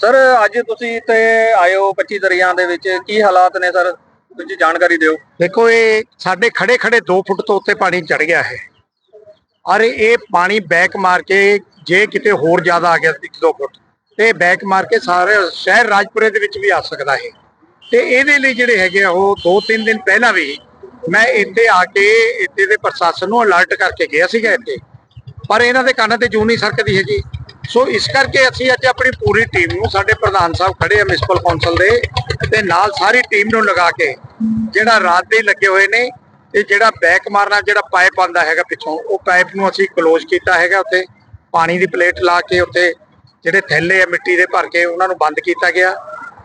Sir, ਅੱਜ ਤੁਸੀਂ ਤੇ ਆਇਓ ਹੋ 25 ਦਰਿਆ ਦੇ ਵਿੱਚ। ਕੀ ਹਾਲਾਤ ਨੇ ਸਰ? ਤੁਸੀਂ ਜਾਣਕਾਰੀ ਦਿਓ। ਦੇਖੋ, ਇਹ ਸਾਡੇ ਖੜੇ ਖੜੇ 2 ਫੁੱਟ ਤੋਂ ਉੱਤੇ ਪਾਣੀ ਚੜ ਗਿਆ ਹੈ। ਔਰ ਇਹ ਪਾਣੀ ਬੈਕ ਮਾਰ ਕੇ ਜੇ ਕਿਤੇ ਹੋਰ ਜ਼ਿਆਦਾ ਆ ਗਿਆ 1-2 ਫੁੱਟ, ਤੇ ਬੈਕ ਮਾਰ ਕੇ ਸਾਰੇ ਸ਼ਹਿਰ ਰਾਜਪੁਰੇ ਦੇ ਵਿੱਚ ਵੀ ਆ ਸਕਦਾ ਹੈ। ਤੇ ਇਹਦੇ ਲਈ ਜਿਹੜੇ ਹੈਗੇ ਆ, ਉਹ 2-3 ਦਿਨ ਪਹਿਲਾਂ ਵੀ ਮੈਂ ਇੱਥੇ ਆ ਕੇ ਇੱਥੇ ਦੇ ਪ੍ਰਸ਼ਾਸਨ ਨੂੰ ਅਲਰਟ ਕਰਕੇ ਗਿਆ ਸੀਗਾ ਇੱਥੇ। ਪਰ ਇਹਨਾਂ ਦੇ ਕੰਨ ਤੇ ਜੂ ਨਹੀਂ ਸਰਕਦੀ ਹੈਗੀ। ਸੋ ਇਸ ਕਰਕੇ ਅਸੀਂ ਅੱਜ ਆਪਣੀ ਪੂਰੀ ਟੀਮ ਨੂੰ ਸਾਡੇ ਪ੍ਰਧਾਨ ਸਾਹਿਬ ਖੜੇ ਆ, ਮਿਊਨਿਸਪਲ ਕੌਂਸਲ ਦੇ, ਤੇ ਨਾਲ ਸਾਰੀ ਟੀਮ ਨੂੰ ਲਗਾ ਕੇ ਜਿਹੜਾ ਰਾਤ ਦੇ ਲੱਗੇ ਹੋਏ ਨੇ ਤੇ ਜਿਹੜਾ ਬੈਕ ਮਾਰਨਾ, ਜਿਹੜਾ ਪਾਈਪ ਆਂਦਾ ਹੈਗਾ ਪਿੱਛੋਂ, ਉਹ ਪਾਈਪ ਨੂੰ ਅਸੀਂ ਕਲੋਜ਼ ਕੀਤਾ ਹੈਗਾ ਉੱਥੇ, ਪਾਣੀ ਦੀ ਪਲੇਟ ਲਾ ਕੇ ਉੱਥੇ, ਜਿਹੜੇ ਥੈਲੇ ਆ ਮਿੱਟੀ ਦੇ ਭਰ ਕੇ ਉਹਨਾਂ ਨੂੰ ਬੰਦ ਕੀਤਾ ਗਿਆ,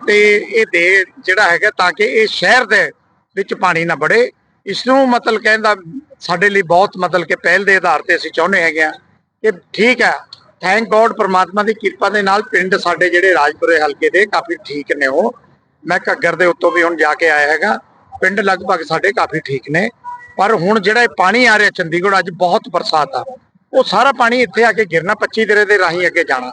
ਤੇ ਇਹ ਦੇ ਜਿਹੜਾ ਹੈਗਾ ਤਾਂ ਕਿ ਇਹ ਸ਼ਹਿਰ ਦੇ ਵਿੱਚ ਪਾਣੀ ਨਾ ਵੜੇ। ਇਸ ਨੂੰ ਮਤਲਬ ਕਹਿੰਦਾ ਸਾਡੇ ਲਈ ਬਹੁਤ ਮਤਲਬ ਕਿ ਪਹਿਲ ਦੇ ਆਧਾਰ ਤੇ ਅਸੀਂ ਚਾਹੁੰਦੇ ਹੈਗੇ ਆ ਕਿ ਠੀਕ ਹੈ ਥੈਂਕ ਗੋਡ ਪ੍ਰਮਾਤਮਾ ਦੀ ਕਿਰਪਾ ਦੇ ਨਾਲ ਪਿੰਡ ਸਾਡੇ ਜਿਹੜੇ ਰਾਜਪੁਰੇ ਹਲਕੇ ਦੇ ਕਾਫੀ ਠੀਕ ਨੇ ਉਹ। ਮੈਂ ਘੱਗਰ ਦੇ ਉੱਤੋਂ ਵੀ ਹੁਣ ਜਾ ਕੇ ਆਇਆ ਹੈਗਾ। ਪਿੰਡ ਲਗਭਗ ਸਾਡੇ ਕਾਫੀ ਠੀਕ ਨੇ। ਪਰ ਹੁਣ ਜਿਹੜਾ ਇਹ ਪਾਣੀ ਆ ਰਿਹਾ ਚੰਡੀਗੜ੍ਹ ਅੱਜ ਬਹੁਤ ਬਰਸਾਤ ਆ। ਉਹ ਸਾਰਾ ਪਾਣੀ ਇੱਥੇ ਆ ਕੇ ਗਿਰਨਾ 25 ਦਿਰੇ ਦੇ ਰਾਹੀਂ ਅੱਗੇ ਜਾਣਾ।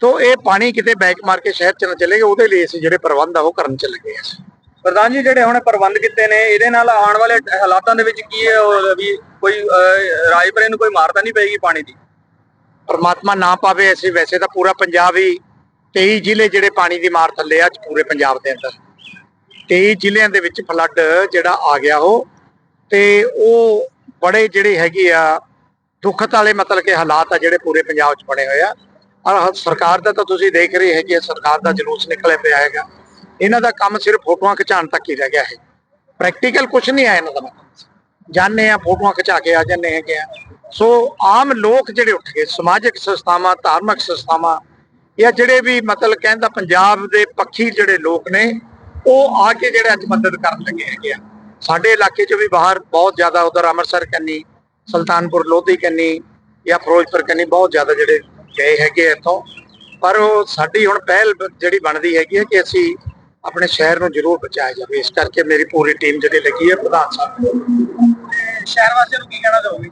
ਤੋਂ ਇਹ ਪਾਣੀ ਕਿਤੇ ਬੈਕ ਮਾਰ ਕੇ ਸ਼ਹਿਰ ਚ ਨਾ ਚਲੇ ਗਏ ਉਹਦੇ ਲਈ ਅਸੀਂ ਜਿਹੜੇ ਪ੍ਰਬੰਧ ਆ ਉਹ ਕਰਨ ਚ ਲੱਗੇ ਆ। ਪ੍ਰਧਾਨ ਜੀ ਜਿਹੜੇ ਹੁਣ ਪ੍ਰਬੰਧ ਕੀਤੇ ਨੇ ਇਹਦੇ ਨਾਲ ਆਉਣ ਵਾਲੇ ਹਾਲਾਤਾਂ ਦੇ ਵਿੱਚ ਕੀ ਹੈ ਉਹ ਵੀ ਕੋਈ ਅਹ, ਰਾਜਪੁਰੇ ਨੂੰ ਕੋਈ ਮਾਰਤਾ ਨਹੀਂ ਪਏਗੀ ਪਾਣੀ ਦੀ? ਪਰਮਾਤਮਾ ਨਾ ਪਾਵੇ ਅਸੀਂ ਵੈਸੇ ਤਾਂ ਪੂਰਾ ਪੰਜਾਬ ਹੀ 23 ਜ਼ਿਲ੍ਹੇ ਜਿਹੜੇ ਪਾਣੀ ਦੀ ਮਾਰ ਥੱਲੇ ਆ ਪੂਰੇ ਪੰਜਾਬ ਦੇ ਅੰਦਰ। 23 ਜ਼ਿਲ੍ਹਿਆਂ ਦੇ ਵਿੱਚ ਫਲੱਡ ਜਿਹੜਾ ਆ ਗਿਆ ਉਹ ਤੇ ਉਹ ਬੜੇ ਜਿਹੜੇ ਹੈਗੇ ਆ ਦੁਖਤ ਵਾਲੇ ਮਤਲਬ ਕਿ ਹਾਲਾਤ ਆ ਜਿਹੜੇ ਪੂਰੇ ਪੰਜਾਬ 'ਚ ਬਣੇ ਹੋਏ ਆ। ਔਰ ਸਰਕਾਰ ਦਾ ਤਾਂ ਤੁਸੀਂ ਦੇਖ ਰਹੇ ਹੈਗੇ ਆ, ਸਰਕਾਰ ਦਾ ਜਲੂਸ ਨਿਕਲਿਆ ਪਿਆ ਹੈਗਾ। ਇਹਨਾਂ ਦਾ ਕੰਮ ਸਿਰਫ ਫੋਟੋਆਂ ਖਿਚਾਉਣ ਤੱਕ ਹੀ ਰਹਿ ਗਿਆ ਹੈ ਪ੍ਰੈਕਟੀਕਲ ਕੁਝ ਨਹੀਂ ਆ ਇਹਨਾਂ ਦਾ ਜਾਣੇ ਆ ਫੋਟੋਆਂ ਖਿਚਾ ਕੇ ਆ ਜਾਂਦੇ ਹੈਗੇ ਆ। ਸੋ ਆਮ ਲੋਕ ਜਿਹੜੇ ਉੱਠ ਗਏ, ਸਮਾਜਿਕ ਸੰਸਥਾਵਾਂ, ਧਾਰਮਿਕ ਸੰਸਥਾਵਾਂ ਜਾਂ ਜਿਹੜੇ ਵੀ ਮਤਲਬ ਕਹਿੰਦਾ ਪੰਜਾਬ ਦੇ ਪੱਖੀ ਜਿਹੜੇ ਲੋਕ ਨੇ, ਉਹ ਆ ਕੇ ਜਿਹੜੇ ਅੱਜ ਮਦਦ ਕਰਨ ਲੱਗੇ ਹੈਗੇ ਆ। ਸਾਡੇ ਇਲਾਕੇ 'ਚ ਵੀ ਬਾਹਰ ਬਹੁਤ ਜ਼ਿਆਦਾ ਉਧਰ ਅੰਮ੍ਰਿਤਸਰ ਕੰਨੀ, ਸੁਲਤਾਨਪੁਰ ਲੋਧੀ ਕੰਨੀ ਜਾਂ ਫਿਰੋਜ਼ਪੁਰ ਕੰਨੀ ਬਹੁਤ ਜ਼ਿਆਦਾ ਜਿਹੜੇ ਗਏ ਹੈਗੇ ਆ ਇੱਥੋਂ। ਪਰ ਉਹ ਸਾਡੀ ਹੁਣ ਪਹਿਲ ਜਿਹੜੀ ਬਣਦੀ ਹੈਗੀ ਹੈ ਕਿ ਅਸੀਂ ਆਪਣੇ ਸ਼ਹਿਰ ਨੂੰ ਜ਼ਰੂਰ ਬਚਾਇਆ ਜਾਵੇ। ਇਸ ਕਰਕੇ ਮੇਰੀ ਪੂਰੀ ਟੀਮ ਜਿਹੜੀ ਲੱਗੀ ਹੈ, ਪ੍ਰਧਾਨ ਸਾਹਿਬ ਸ਼ਹਿਰ ਵਾਸੀਆਂ ਨੂੰ ਕੀ ਕਹਿਣਾ ਚਾਹੋਗੇ?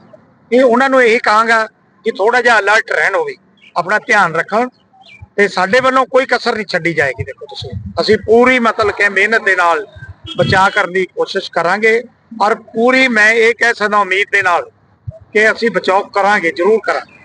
ਇਹ ਉਹਨਾਂ ਨੂੰ ਇਹ ਕਹਾਂਗਾ ਕਿ ਥੋੜਾ ਜਿਹਾ ਅਲਰਟ ਰਹਿਣ ਹੋਵੇ ਆਪਣਾ ਧਿਆਨ ਰੱਖਣ ਤੇ ਸਾਡੇ ਵੱਲੋਂ ਕੋਈ ਕਸਰ ਨਹੀਂ ਛੱਡੀ ਜਾਏਗੀ, ਦੇਖੋ ਤੁਸੀਂ। ਅਸੀਂ ਪੂਰੀ ਮਤਲਬ ਕਿ ਮਿਹਨਤ ਦੇ ਨਾਲ ਬਚਾਅ ਕਰਨ ਦੀ ਕੋਸ਼ਿਸ਼ ਕਰਾਂਗੇ ਔਰ ਪੂਰੀ ਮੈਂ ਇਹ ਕਹਿ ਸਕਦਾ ਉਮੀਦ ਦੇ ਨਾਲ ਕਿ ਅਸੀਂ ਬਚਾਓ ਕਰਾਂਗੇ, ਜ਼ਰੂਰ ਕਰਾਂਗੇ।